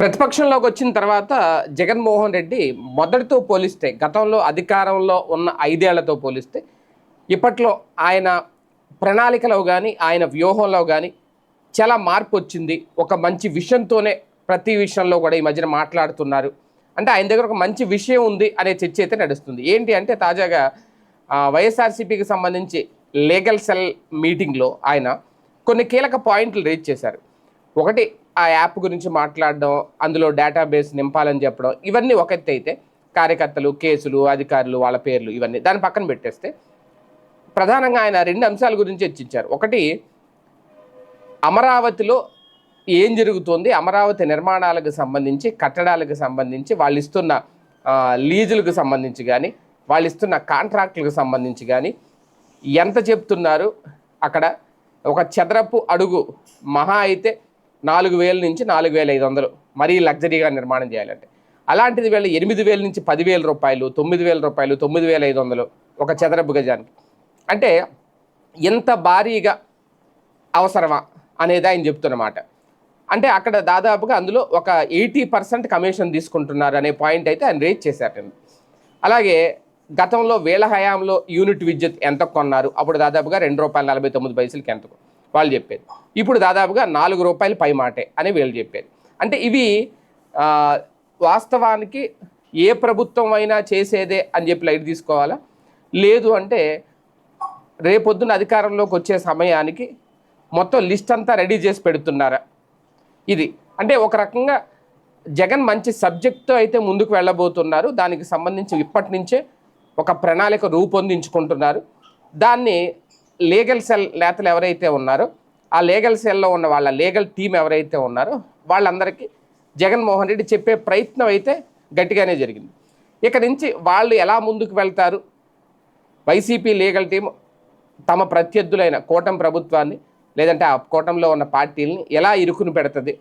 ప్రతిపక్షంలోకి వచ్చిన తర్వాత జగన్మోహన్ రెడ్డి మొదటితో పోలిస్తే గతంలో అధికారంలో ఉన్న ఐదేళ్ళతో పోలిస్తే ఇప్పట్లో ఆయన ప్రణాళికలో కానీ ఆయన వ్యూహంలో కానీ చాలా మార్పు వచ్చింది. ఒక మంచి విషయంతోనే ప్రతి విషయంలో కూడా ఈ మధ్యన మాట్లాడుతున్నారు. అంటే ఆయన దగ్గర ఒక మంచి విషయం ఉంది అనే చర్చ అయితే నడుస్తుంది. ఏంటి అంటే తాజాగా వైఎస్ఆర్సీపీకి సంబంధించి లీగల్ సెల్ మీటింగ్లో ఆయన కొన్ని కీలక పాయింట్లు రేజ్ చేశారు. ఒకటి ఆ యాప్ గురించి మాట్లాడడం అందులో డేటాబేస్ నింపాలని చెప్పడం ఇవన్నీ ఒక ఎత్తు అయితే కార్యకర్తలు కేసులు అధికారులు వాళ్ళ పేర్లు ఇవన్నీ దాని పక్కన పెట్టేస్తే ప్రధానంగా ఆయన రెండు అంశాల గురించి చర్చించారు. ఒకటి అమరావతిలో ఏం జరుగుతుంది? అమరావతి నిర్మాణాలకు సంబంధించి కట్టడాలకు సంబంధించి వాళ్ళు ఇస్తున్న లీజులకు సంబంధించి కానీ వాళ్ళు ఇస్తున్న కాంట్రాక్టులకు సంబంధించి కానీ ఎంత చెప్తున్నారు? అక్కడ ఒక చదరపు అడుగు మహా అయితే నాలుగు వేల నుంచి నాలుగు వేల ఐదు వందలు మరీ లగ్జరీగా నిర్మాణం చేయాలంటే. అలాంటిది వీళ్ళు ఎనిమిది వేల నుంచి పదివేల రూపాయలు తొమ్మిది వేల రూపాయలు తొమ్మిది వేల ఐదు వందలు ఒక చదరపు గజానికి. అంటే ఎంత భారీగా అవసరమా అనేది ఆయన చెప్తున్నమాట. అంటే అక్కడ దాదాపుగా అందులో ఒక ఎయిటీ పర్సెంట్ కమిషన్ తీసుకుంటున్నారు అనే పాయింట్ అయితే ఆయన రేజ్ చేశారండి అలాగే గతంలో వేల హయాంలో యూనిట్ విద్యుత్ ఎంత కొన్నారు? అప్పుడు దాదాపుగా రెండు రూపాయల నలభై తొమ్మిది పైసలకి ఎంత వాళ్ళు చెప్పేది. ఇప్పుడు దాదాపుగా నాలుగు రూపాయలు పై మాటే అని వీళ్ళు చెప్పేది. అంటే ఇవి వాస్తవానికి ఏ ప్రభుత్వం అయినా చేసేదే అని చెప్పి లైట్ తీసుకోవాలా? లేదు అంటే రేపొద్దున అధికారంలోకి వచ్చే సమయానికి మొత్తం లిస్ట్ అంతా రెడీ చేసి పెడుతున్నారా? ఇది. అంటే ఒక రకంగా జగన్ మంచి సబ్జెక్ట్తో అయితే ముందుకు వెళ్ళబోతున్నారు. దానికి సంబంధించి ఇప్పటి నుంచే ఒక ప్రణాళిక రూపొందించుకుంటున్నారు. దాన్ని లీగల్ సెల్ నేతలు ఎవరైతే ఉన్నారో ఆ లీగల్ సెల్లో ఉన్న వాళ్ళ లీగల్ టీం ఎవరైతే ఉన్నారో వాళ్ళందరికీ జగన్మోహన్ రెడ్డి చెప్పే ప్రయత్నం అయితే గట్టిగానే జరిగింది. ఇక నుంచి వాళ్ళు ఎలా ముందుకు వెళ్తారు? వైసీపీ లీగల్ టీం తమ ప్రత్యర్థులైన కూటమి ప్రభుత్వాన్ని లేదంటే ఆ కూటమిలో ఉన్న పార్టీలని ఎలా ఇరుకును పెడుతుంది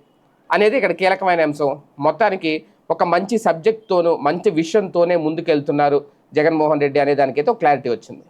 అనేది ఇక్కడ కీలకమైన అంశం. మొత్తానికి ఒక మంచి సబ్జెక్ట్తోనూ మంచి విషయంతోనే ముందుకెళ్తున్నారు జగన్మోహన్ రెడ్డి అనే దానికైతే ఒక క్లారిటీ వచ్చింది.